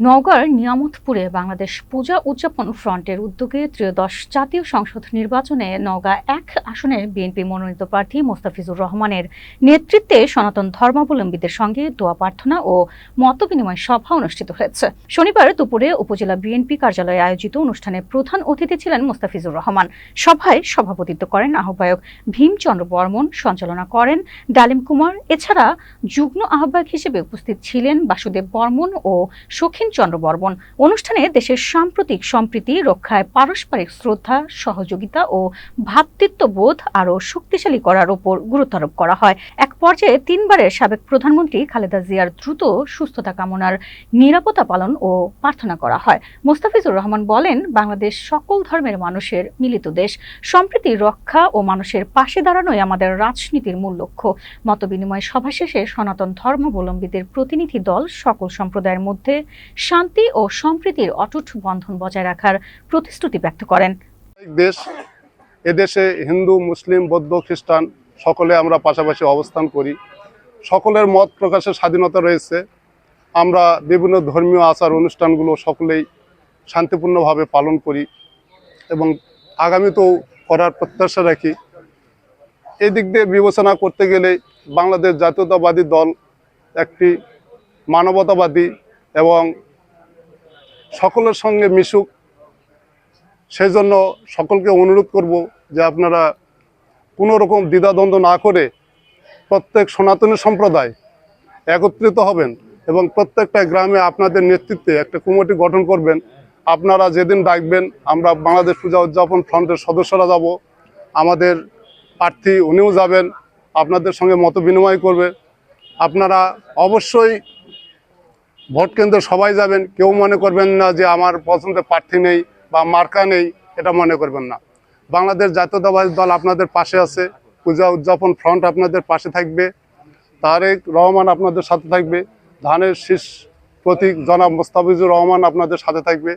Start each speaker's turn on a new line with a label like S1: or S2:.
S1: নওগাঁর নিয়ামতপুরে বাংলাদেশ পূজা উদযাপন ফ্রন্টের উদ্যোগে ত্রয়োদশ জাতীয় সংসদ নির্বাচনে নওগাঁ এক আসনে বিএনপি মনোনীত প্রার্থী মোস্তাফিজুর রহমানের নেতৃত্বে সনাতন ধর্মাবলম্বীদের সঙ্গে দোয়া প্রার্থনা ও মতবিনিময় সভা অনুষ্ঠিত হয়েছে। শনিবার দুপুরে উপজেলা বিএনপি কার্যালয়ে আয়োজিত অনুষ্ঠানে প্রধান অতিথি ছিলেন মোস্তাফিজুর রহমান। সভায় সভাপতিত্ব করেন আহ্বায়ক ভীমচন্দ্র বর্মন, সঞ্চালনা করেন ডালিম কুমার। এছাড়া যুগ্ম আহ্বায়ক হিসেবে উপস্থিত ছিলেন বাসুদেব বর্মন ও সখীন চন্দ্র বর্মন। অনুষ্ঠানে দেশের সাম্প্রতিক সম্প্রীতি, রক্ষায় পারস্পরিক শ্রদ্ধা, সহযোগিতা ও ভ্রাতৃত্ববোধ আরও শক্তিশালী করার উপর গুরুত্বারোপ করা হয়। এক পর্যায়ে তিনবারের সাবেক প্রধানমন্ত্রী খালেদা জিয়ার দ্রুত সুস্থতা কামনার নিরাপত্তা পালন ও প্রার্থনা করা হয়। মোস্তাফিজুর রহমান বলেন, বাংলাদেশ সকল ধর্মের মানুষের মিলিত দেশ। সম্প্রীতি, রক্ষা ও মানুষের পাশে দাঁড়ানোই আমাদের রাজনীতির মূল লক্ষ্য। মতবিনিময় সভা শেষে সনাতন ধর্মাবলম্বীদের প্রতিনিধি দল সকল সম্প্রদায়ের মধ্যে শান্তি ও সম্প্রীতির অটুট বন্ধন বজায় রাখার প্রতিশ্রুতি ব্যক্ত করেন।
S2: দেশ এদেশে হিন্দু, মুসলিম, বৌদ্ধ, খ্রিস্টান, সকলে আমরা পাশাপাশি অবস্থান করি। সকলের মত প্রকাশের স্বাধীনতা রয়েছে। আমরা বিভিন্ন ধর্মীয় আচার অনুষ্ঠানগুলো সকলেই শান্তিপূর্ণভাবে পালন করি এবং আগামীতেও করার প্রত্যাশা রাখি। এই দিক দিয়ে বিবেচনা করতে গেলে বাংলাদেশ জাতীয়তাবাদী দল একটি মানবতাবাদী এবং সকলের সঙ্গে মিশুক। সেই জন্য সকলকে অনুরোধ করব যে আপনারা কোনো রকম দ্বিধাদ্বন্দ্ব না করে প্রত্যেক সনাতনী সম্প্রদায় একত্রিত হবেন এবং প্রত্যেকটা গ্রামে আপনাদের নেতৃত্বে একটা কমিটি গঠন করবেন। আপনারা যেদিন ডাকবেন, আমরা বাংলাদেশ পূজা উদযাপন ফ্রন্টের সদস্যরা যাব। আমাদের প্রার্থী উনিও যাবেন, আপনাদের সঙ্গে মত বিনিময় করবে। আপনারা অবশ্যই ভোট কেন্দ্রে সবাই যাবেন, কেউ মনে করবেন না যে আমার পছন্দের প্রার্থী নেই বা মার্কা নেই, এটা মনে করবেন না। বাংলাদেশ জাতীয়তাবাদী দল আপনাদের পাশে আছে, পূজা উদযাপন ফ্রন্ট আপনাদের পাশে থাকবে, তারেক রহমান আপনাদের সাথে থাকবে, ধানের শীষ প্রতীক জনাব মোস্তাফিজুর রহমান আপনাদের সাথে থাকবে